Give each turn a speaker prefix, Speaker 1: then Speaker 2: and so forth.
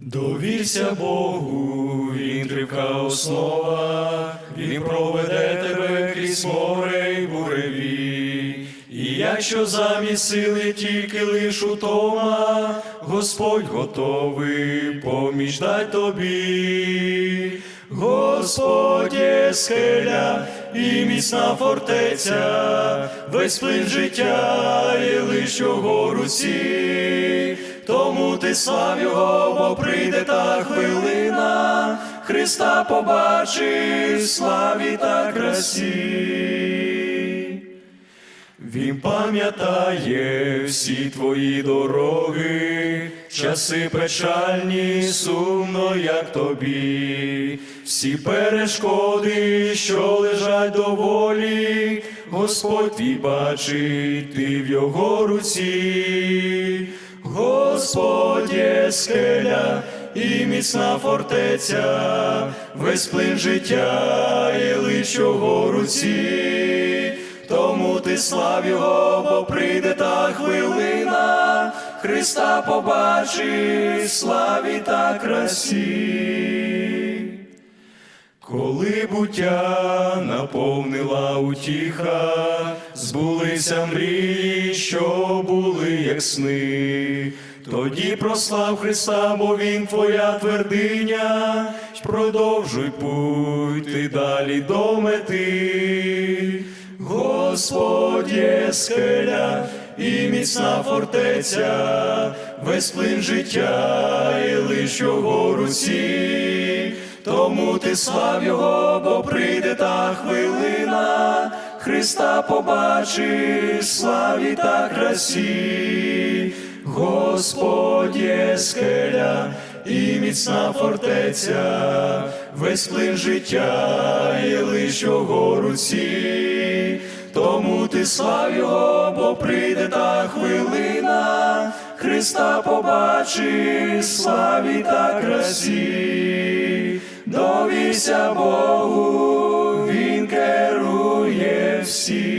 Speaker 1: Довірся Богу, він тривка основа, він проведе тебе крізь море й буреві. І якщо замість сили тільки лиш утома, Господь готовий поміж дать тобі. Господь є скеля і міцна фортеця, весь плин життя є лиш його руці. Тому ти слав його, бо прийде та хвилина, Христа побачиш, славі та красі. Він пам'ятає всі твої дороги, часи печальні, сумно, як тобі, всі перешкоди, що лежать доволі, Господь твій бачить, ти в його руці. Господь є скеля і міцна фортеця, весь плин життя і лиш у руці. Тому ти слав його, бо прийде та хвилина, Христа побачиш, славі та красі. Буття наповнила утіха, збулися мрії, що були, як сни. Тоді прослав Христа, бо Він твоя твердиня, продовжуй путь ти далі до мети. Господь скеля і міцна фортеця, весь плин життя і лиш його руці. Тому ти слав його, бо прийде та хвилина, Христа побачиш, славі та красі. Господь є скеля і міцна фортеця, весь плин життя і лиш його руці. Тому ти слав Його, бо прийде та хвилина, Христа побачи, славі та красі, довіся Богу, Він керує всім.